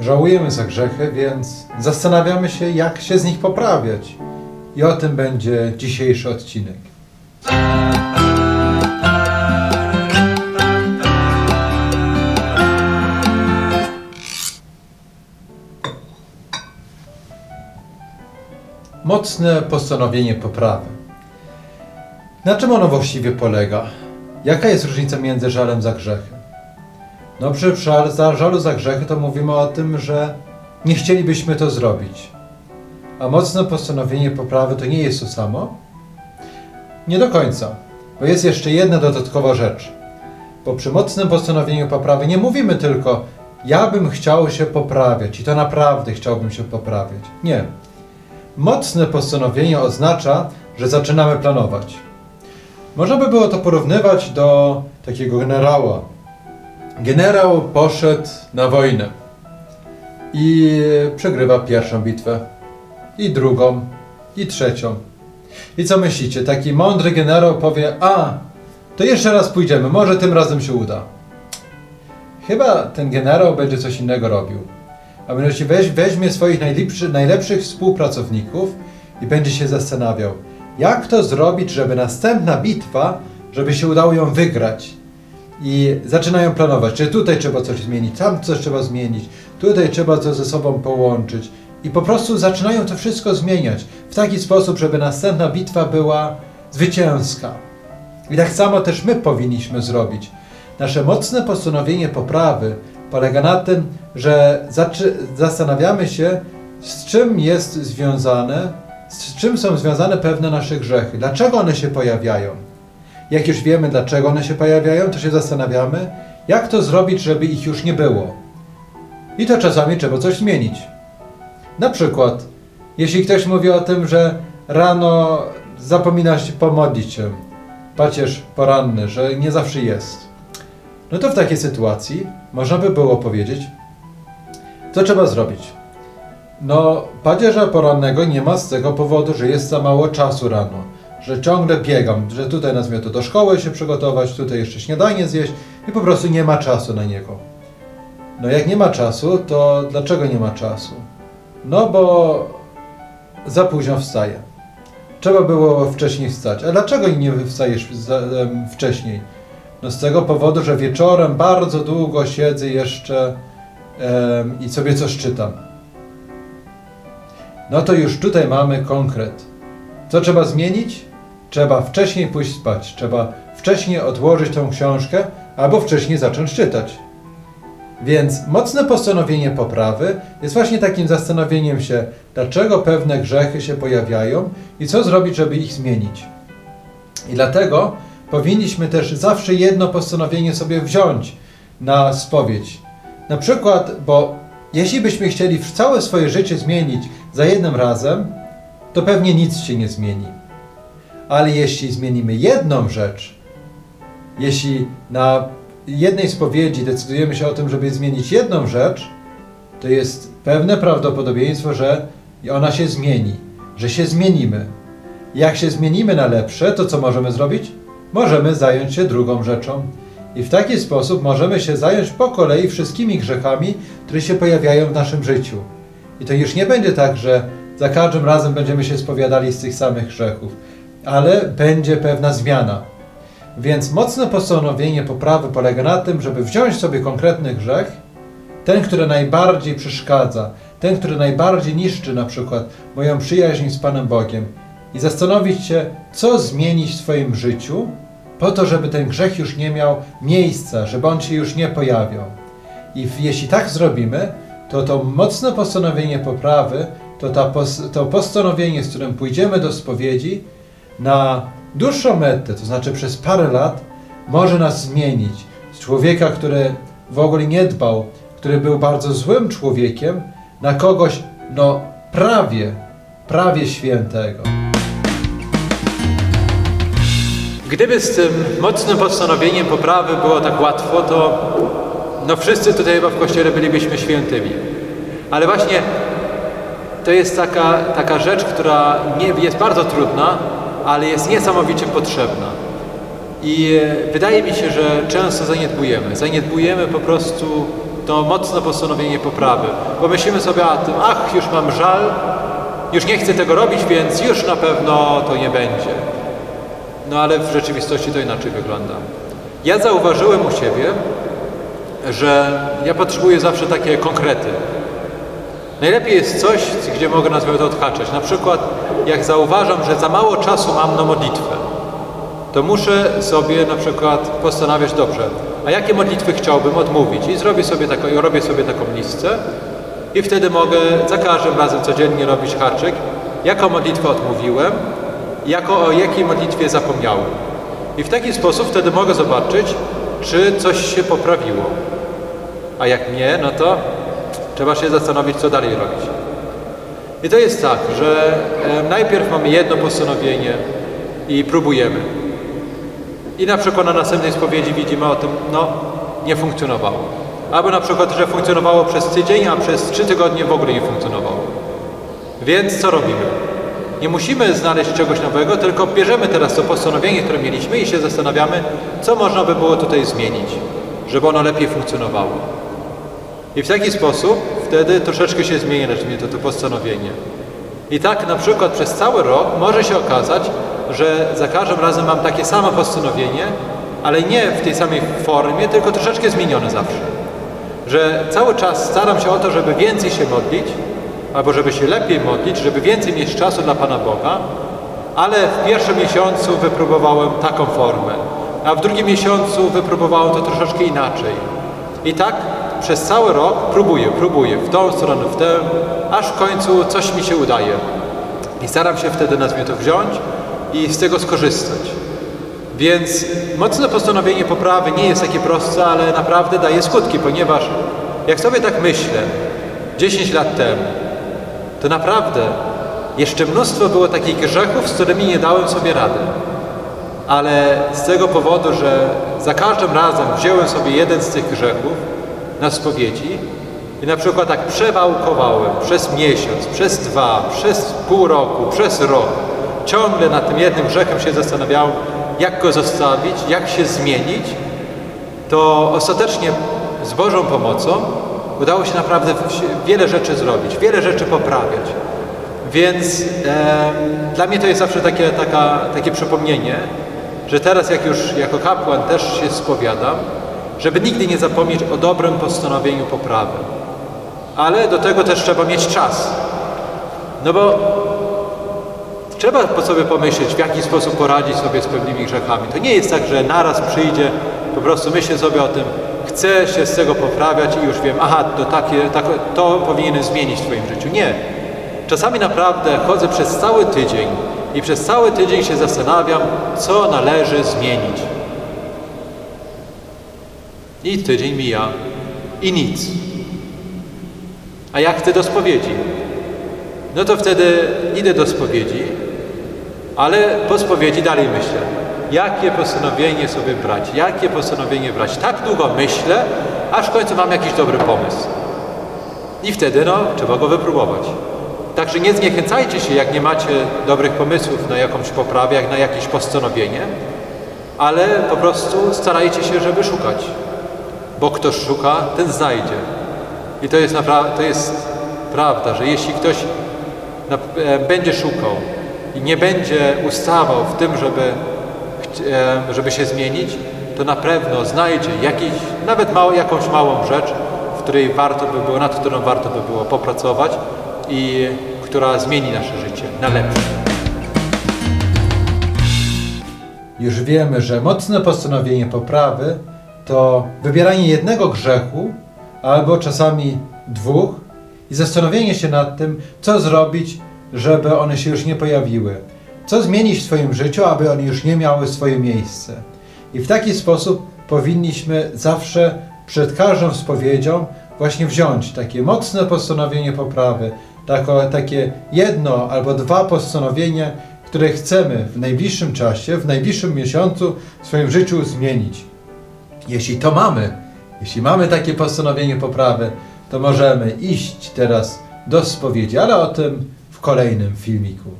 Żałujemy za grzechy, więc zastanawiamy się, jak się z nich poprawiać. I o tym będzie dzisiejszy odcinek. Mocne postanowienie poprawy. Na czym ono właściwie polega? Jaka jest różnica między żalem za grzechy? No przy za żalu za grzechy to mówimy o tym, że nie chcielibyśmy to zrobić. A mocne postanowienie poprawy to nie jest to samo? Nie do końca, bo jest jeszcze jedna dodatkowa rzecz. Bo przy mocnym postanowieniu poprawy nie mówimy tylko ja bym chciał się poprawiać i to naprawdę chciałbym się poprawiać. Nie. Mocne postanowienie oznacza, że zaczynamy planować. Można by było to porównywać do takiego generała. Generał poszedł na wojnę i przegrywa pierwszą bitwę, i drugą, i trzecią. I co myślicie? Taki mądry generał powie: A, to jeszcze raz pójdziemy, może tym razem się uda. Chyba ten generał będzie coś innego robił. A mianowicie weź, weźmie swoich najlepszy, najlepszych współpracowników i będzie się zastanawiał, jak to zrobić, żeby następna bitwa, żeby się udało ją wygrać. I zaczynają planować, czy tutaj trzeba coś zmienić, tam coś trzeba zmienić, tutaj trzeba to ze sobą połączyć. I po prostu zaczynają to wszystko zmieniać w taki sposób, żeby następna bitwa była zwycięska. I tak samo też my powinniśmy zrobić. Nasze mocne postanowienie poprawy polega na tym, że zastanawiamy się, z czym jest związane, z czym są związane pewne nasze grzechy, dlaczego one się pojawiają. Jak już wiemy, dlaczego one się pojawiają, to się zastanawiamy, jak to zrobić, żeby ich już nie było. I to czasami trzeba coś zmienić. Na przykład, jeśli ktoś mówi o tym, że rano zapomina się pomodlić się, pacierz poranny, że nie zawsze jest, no to w takiej sytuacji można by było powiedzieć, co trzeba zrobić. No, pacierza porannego nie ma z tego powodu, że jest za mało czasu rano, że ciągle biegam, że tutaj nazwijmy to do szkoły się przygotować, tutaj jeszcze śniadanie zjeść i po prostu nie ma czasu na niego. No jak nie ma czasu, to dlaczego nie ma czasu? No bo za późno wstaje. Trzeba było wcześniej wstać. A dlaczego nie wstajesz wcześniej? No z tego powodu, że wieczorem bardzo długo siedzę jeszcze em, i sobie coś czytam. No to już tutaj mamy konkret. Co trzeba zmienić? Trzeba wcześniej pójść spać. Trzeba wcześniej odłożyć tą książkę albo wcześniej zacząć czytać. Więc mocne postanowienie poprawy jest właśnie takim zastanowieniem się, dlaczego pewne grzechy się pojawiają i co zrobić, żeby ich zmienić. I dlatego powinniśmy też zawsze jedno postanowienie sobie wziąć na spowiedź. Na przykład, bo jeśli byśmy chcieli całe swoje życie zmienić za jednym razem, to pewnie nic się nie zmieni. Ale jeśli zmienimy jedną rzecz, jeśli na jednej spowiedzi decydujemy się o tym, żeby zmienić jedną rzecz, to jest pewne prawdopodobieństwo, że ona się zmieni, że się zmienimy. Jak się zmienimy na lepsze, to co możemy zrobić? Możemy zająć się drugą rzeczą. I w taki sposób możemy się zająć po kolei wszystkimi grzechami, które się pojawiają w naszym życiu. I to już nie będzie tak, że za każdym razem będziemy się spowiadali z tych samych grzechów, ale będzie pewna zmiana. Więc mocne postanowienie poprawy polega na tym, żeby wziąć sobie konkretny grzech, ten, który najbardziej przeszkadza, ten, który najbardziej niszczy na przykład moją przyjaźń z Panem Bogiem i zastanowić się, co zmienić w swoim życiu, po to, żeby ten grzech już nie miał miejsca, żeby on się już nie pojawiał. I jeśli tak zrobimy, to to mocne postanowienie poprawy, to ta pos, to postanowienie, z którym pójdziemy do spowiedzi, na dłuższą metę, to znaczy przez parę lat, może nas zmienić. Z człowieka, który w ogóle nie dbał, który był bardzo złym człowiekiem, na kogoś, no prawie, prawie świętego. Gdyby z tym mocnym postanowieniem poprawy było tak łatwo, to no wszyscy tutaj chyba w kościele bylibyśmy świętymi. Ale właśnie to jest taka, taka rzecz, która nie, jest bardzo trudna, ale jest niesamowicie potrzebna. I e, wydaje mi się, że często zaniedbujemy. Zaniedbujemy po prostu to mocne postanowienie poprawy. Bo myślimy sobie o tym, ach, już mam żal, już nie chcę tego robić, więc już na pewno to nie będzie. No ale w rzeczywistości to inaczej wygląda. Ja zauważyłem u siebie, że ja potrzebuję zawsze takie konkrety. Najlepiej jest coś, gdzie mogę nazwijmy to odhaczać. Na przykład, jak zauważam, że za mało czasu mam na modlitwę, to muszę sobie na przykład postanawiać dobrze, a jakie modlitwy chciałbym odmówić i zrobię sobie taką, i robię sobie taką listę i wtedy mogę za każdym razem codziennie robić haczyk, jaką modlitwę odmówiłem, jako o jakiej modlitwie zapomniałem. I w taki sposób wtedy mogę zobaczyć, czy coś się poprawiło. A jak nie, no to trzeba się zastanowić, co dalej robić. I to jest tak, że najpierw mamy jedno postanowienie i próbujemy. I na przykład na następnej spowiedzi widzimy o tym, no nie funkcjonowało. Albo na przykład, że funkcjonowało przez tydzień, a przez trzy tygodnie w ogóle nie funkcjonowało. Więc co robimy? Nie musimy znaleźć czegoś nowego, tylko bierzemy teraz to postanowienie, które mieliśmy i się zastanawiamy, co można by było tutaj zmienić, żeby ono lepiej funkcjonowało. I w taki sposób wtedy troszeczkę się zmieni to, to postanowienie. I tak na przykład przez cały rok może się okazać, że za każdym razem mam takie samo postanowienie, ale nie w tej samej formie, tylko troszeczkę zmienione zawsze. Że cały czas staram się o to, żeby więcej się modlić, albo żeby się lepiej modlić, żeby więcej mieć czasu dla Pana Boga, ale w pierwszym miesiącu wypróbowałem taką formę, a w drugim miesiącu wypróbowałem to troszeczkę inaczej. I tak przez cały rok próbuję, próbuję w tą stronę, w tę, aż w końcu coś mi się udaje. I staram się wtedy nazwijmy to wziąć i z tego skorzystać. Więc mocne postanowienie poprawy nie jest takie proste, ale naprawdę daje skutki, ponieważ jak sobie tak myślę, 10 lat temu, to naprawdę jeszcze mnóstwo było takich grzechów, z którymi nie dałem sobie rady. Ale z tego powodu, że za każdym razem wziąłem sobie jeden z tych grzechów na spowiedzi. I na przykład tak przewałkowałem przez miesiąc, przez dwa, przez pół roku, przez rok, ciągle nad tym jednym grzechem się zastanawiałem, jak go zostawić, jak się zmienić, to ostatecznie z Bożą pomocą udało się naprawdę wiele rzeczy zrobić, wiele rzeczy poprawiać. Więc e, dla mnie to jest zawsze takie, taka, takie przypomnienie, że teraz jak już jako kapłan też się spowiadam, żeby nigdy nie zapomnieć o dobrym postanowieniu poprawy. Ale do tego też trzeba mieć czas. No bo trzeba po sobie pomyśleć, w jaki sposób poradzić sobie z pewnymi grzechami. To nie jest tak, że naraz przyjdzie, po prostu myślę sobie o tym, chcę się z tego poprawiać i już wiem, aha, to, takie, tak, to powinienem zmienić w Twoim życiu. Nie. Czasami naprawdę chodzę przez cały tydzień i przez cały tydzień się zastanawiam, co należy zmienić. I tydzień mija i nic. A jak chcę do spowiedzi? No to wtedy idę do spowiedzi, ale po spowiedzi dalej myślę jakie postanowienie sobie brać, jakie postanowienie brać. Tak długo myślę, aż w końcu mam jakiś dobry pomysł. I wtedy, no, trzeba go wypróbować. Także nie zniechęcajcie się, jak nie macie dobrych pomysłów na jakąś poprawę, jak na jakieś postanowienie, ale po prostu starajcie się, żeby szukać. Bo kto szuka, ten znajdzie. I to jest, to jest prawda, że jeśli ktoś e, będzie szukał i nie będzie ustawał w tym, żeby E, żeby się zmienić, to na pewno znajdzie jakiś, nawet mało, jakąś małą rzecz, w której warto by było, nad którą warto by było popracować i która zmieni nasze życie na lepsze. Już wiemy, że mocne postanowienie poprawy to wybieranie jednego grzechu albo czasami dwóch i zastanowienie się nad tym, co zrobić, żeby one się już nie pojawiły. Co zmienić w swoim życiu, aby one już nie miały swoje miejsce? I w taki sposób powinniśmy zawsze przed każdą spowiedzią właśnie wziąć takie mocne postanowienie poprawy, takie jedno albo dwa postanowienia, które chcemy w najbliższym czasie, w najbliższym miesiącu w swoim życiu zmienić. Jeśli to mamy, jeśli mamy takie postanowienie poprawy, to możemy iść teraz do spowiedzi, ale o tym w kolejnym filmiku.